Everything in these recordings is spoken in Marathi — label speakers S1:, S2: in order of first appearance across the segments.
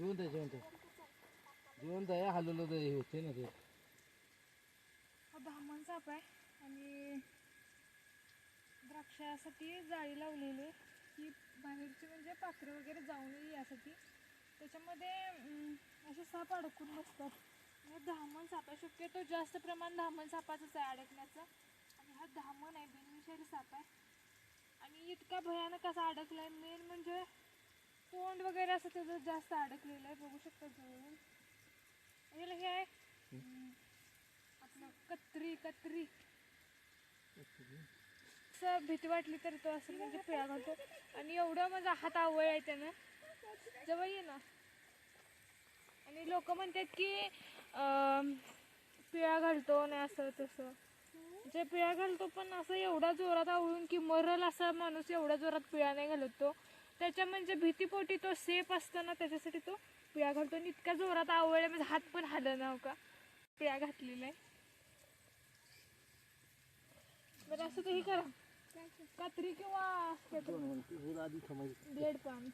S1: जिवंत आहे जिवंत आहे. जिवंत आहे हलवलं तर हे होते ना ते.
S2: हा धामण साप आहे आणि द्राक्षासाठी जाळी लावलेली आहे. की बाहेरची म्हणजे पाखरं वगैरे जाऊ नये यासाठी. त्याच्यामध्ये असे साप अडकून बसतात. धामण साप आहे. शक्यतो जास्त प्रमाण धामण सापाचंच आहे अडकण्याचं. आणि हा धामण आहे बिनविषारी साप आहे. आणि इतका भयानक असा अडकला आहे मेन म्हणजे तोंड वगैरे असं त्याचं जास्त अडकलेलं आहे बघू शकता जवळून याला हे आहे आपलं कत्री कत्री. असं भीती वाटली तर तो असं म्हणजे पिळा घालतो आणि एवढं माझा हात आवळ आहे त्यानं. जवळ ये ना. आणि लोक म्हणतात की अं, पिळा घालतो नाही असं तसं. जे पिळा घालतो पण असं एवढा जोरात आवळून की मरल असा माणूस एवढ्या जोरात पिळा नाही घालत तो. त्याच्या म्हणजे भीतीपोटी तो सेफ असतो ना त्याच्यासाठी तो पिळा घालतो. आणि इतक्या जोरात आवळले म्हणजे हात पण हालं ना हो का? पिळा घातलेला आहे. बरं असं तरी करा. कात्री किंवा
S1: आधी
S2: ब्लेड पान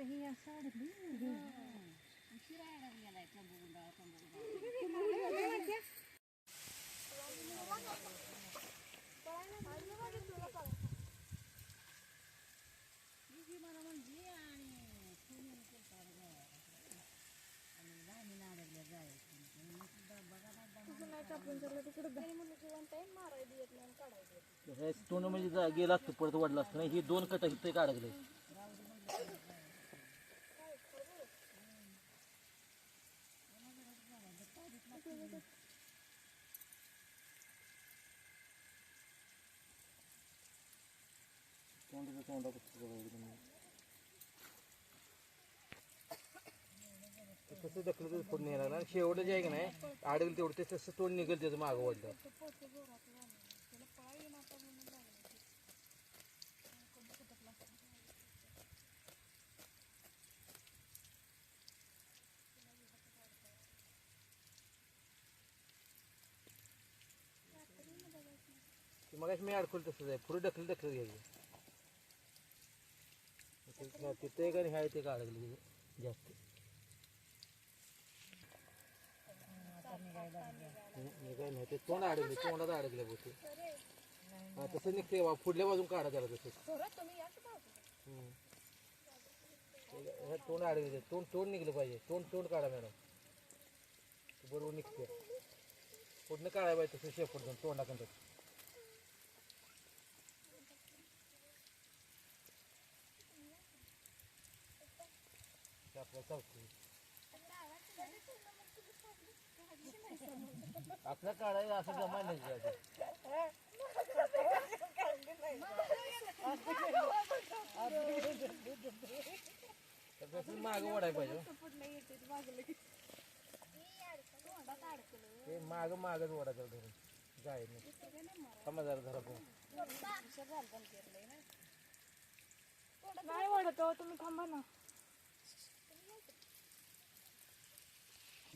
S1: हे हे तोंड म्हणजे जा- गेलं असतं परत वाढलं असतं. नाही हे दोन कट इथे का अडकले तोंडाचं तोंडा कसं बघायचं तुम्ही. ते कसं दखलं तर फोड नाही. लागला जे आहे की नाही अडकलं तेवढं ते तसं तोंड निघेल त्याचं मागं वाढलं मग मी अडकलं तसंच आहे पुढे ढकल ढकल घ्यायचं ते- तिथे एक आणि ह्या इथे का अडकली जास्त काय नाही ते। तोंड अडकले तोंडात अडकले होते हा तसं निघते बा पुढल्या बाजून काढा त्याला तसं तोंड अडकले तोंड तोंड निघलं पाहिजे तोंड तोंड काढा मॅडम? ते बरोबर निघते पुढनं काढायला पाहिजे शेपूट जाऊन तोंडाकडं आपल्या आपलं चालतं आपलं काढायला असं जमायला नाही जायचं. तर तसं मागं ओढायला पाहिजे हो. ते माग मागच ओढायचं धरून. जाय नाही थांबा जरा धरा पाहू.
S2: नाही वाढत हो, तुम्ही थांबा ना.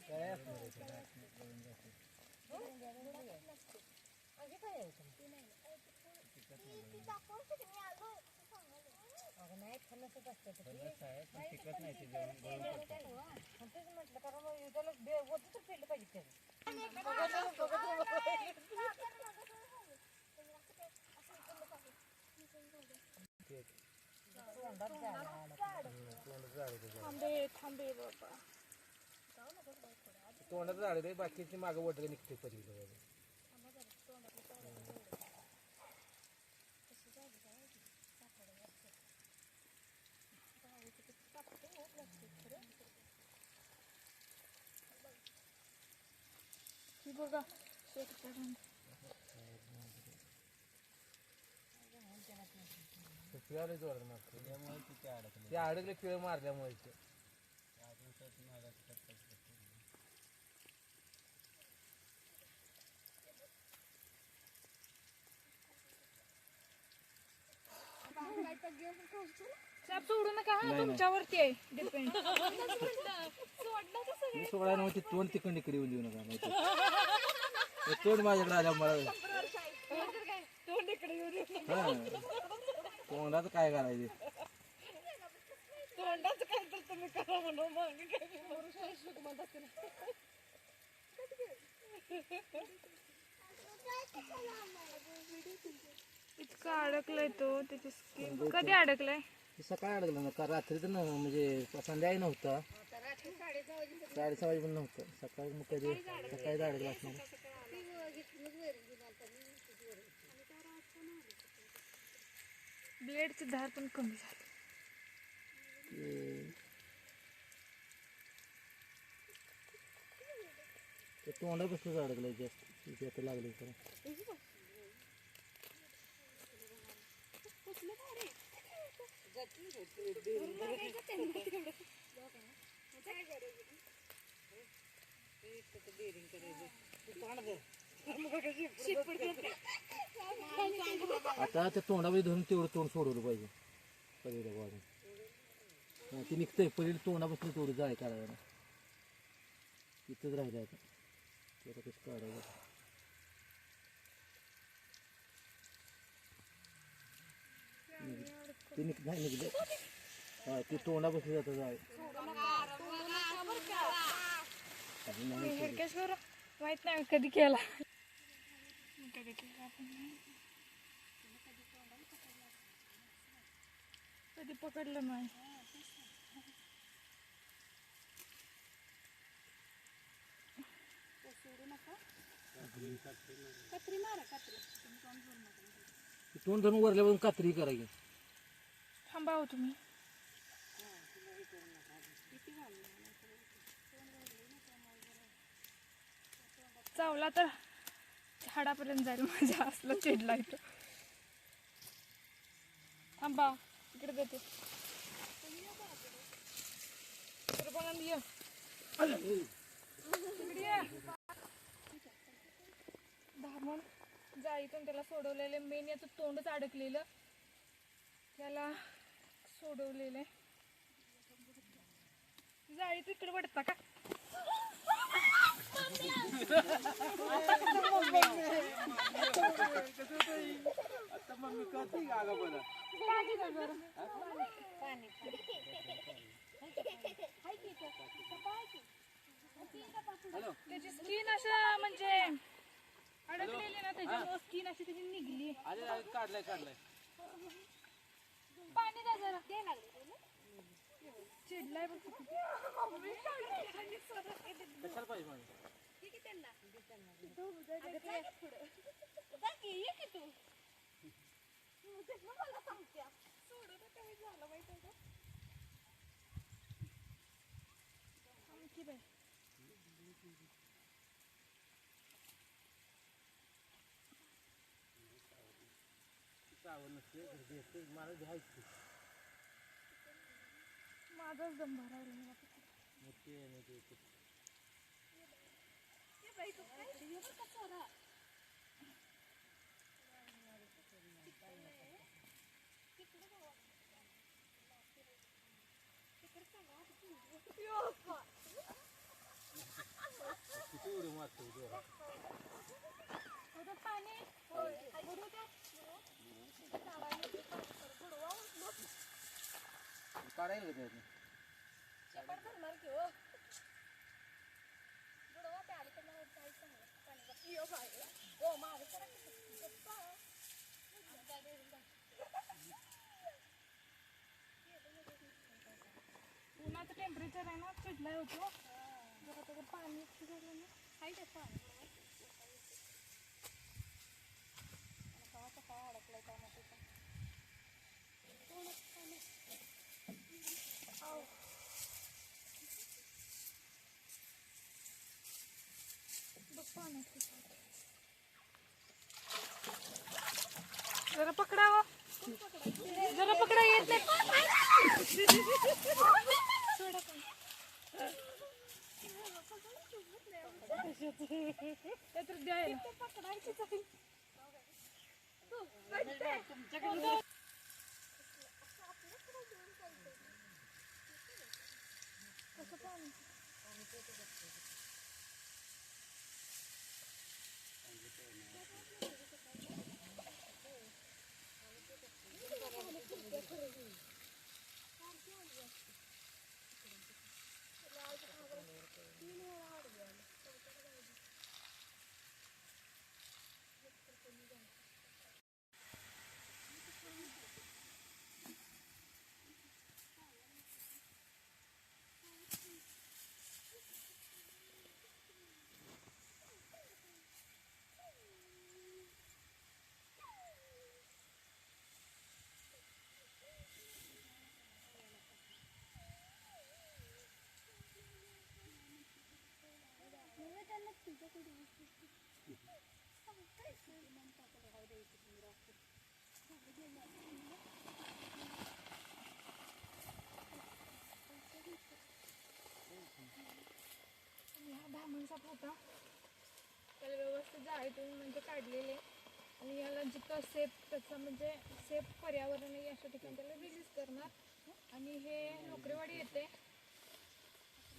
S1: काय असणार आहे ते? फणस आहे, पण टिकत नाही ते जेवण गळून पडतं. ते- हम्म, तोंडाचं झाड आहे ते.
S2: थांबे थांबे बाबा.
S1: तोंडाचं झाड आहे बाकीची मागं वडलं निघते पलीकडे.
S2: बघा
S1: पिळाले जोरात मारते ते अडकले पिळ मारल्यामुळे ते.
S2: साप सोडू नका हा तुमच्यावरती आहे डिपेंड
S1: मी नव्हती तोंड तिकडे इकडे येऊन देऊ नका माहिती हे तोंड माझ्याकडे आल्या मला. हा. तोंडाचं काय करायचं?
S2: इतकं अडकलाय तो त्याची स्किन कधी अडकलाय?
S1: सकाळी अडकलं ना का रात्री तर नव्ह म्हणजे संध्याकाळी नव्हता. साडेसहा वाजे पण नव्हतं. सकाळी मग कधी सकाळी अडकलं असणार.
S2: ब्लेडची धार पण कमी झाली.
S1: ते- तोंडा बसलं अडकलं जास्त. तिथे आता लागले तर आता त्या तोंडामध्ये धरून तेवढं तोंड सोडवलं पाहिजे. पलीला वाढून. हा, ते निघतंय. पलीला तोंडापासून तेवढं जाय काढायला. तिथंच राहिलं आता. ते कसं काढायचं? ते निघ नाही निघलं. हा ते तोंडापासून जातं जाय.
S2: हिरकेश्वर माहीत नाही मी कधी केला. कधी केला आपण नाही. कधी पकडलं नाही.
S1: ते तोंड धरून वरल्यापासून कात्री करायची.
S2: थांबा हो तुम्ही. चावला तर झाडापर्यंत जाईल माझ्या असलं चिडला इथं थांबा इकडे देते. ये. धामण जाईतून त्याला सोडवलेलं मेन याचं तोंडच अडकलेलं. त्याला सोडवलेलं. आहे जाळी तू इकडे पडता का? त्याची स्किन अशा म्हणजे अडकलेली ना त्याची स्किन अशी त्याची निघली.
S1: काढलाय काढलाय.
S2: पाणी द्या जरा. चिडलाय बघ.
S1: कशाला पाहिजे माझं
S2: आणखी बाई.
S1: आवड घरी येते मला घ्यायची
S2: माझाच दम भरायला मला फक्त.
S1: मोठी आहे आणि ते- ते- किती उडी मारतो जोरात.
S2: पाणी भरू द्या.
S1: काढायला का त्यातनं?
S2: उन्हाचं टेम्परेचर आहे ना चिडलाय होतो जरा त्याचं पाणी इतकं झालं ना आहे ते पाणी बघ जरा पकडा हो जरा पकडा येत नाही. सोडा द्यायला. ह्या धामणचा होता त्याला व्यवस्थित जाळीतून म्हणजे काढलेले. आणि याला जितकं सेफ त्याचा म्हणजे सेफ पर्यावरण आहे अशा ठिकाणी त्याला रिलीज करणार. आणि हे नोकरीवाडी येते.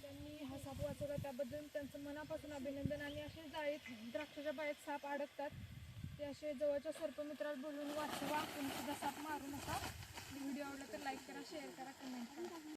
S2: त्यांनी हा साप वाचवला. त्याबद्दल त्यांचं मनापासून अभिनंदन आणि असे जाळीत द्राक्षाच्या बाहेर साप अडकतात. ते असे जवळच्या सर्पमित्राला बोलून वाचवा. तुम्ही सुद्धा साप मारू नका. व्हिडिओ आवडला तर लाईक करा शेअर करा कमेंट करा.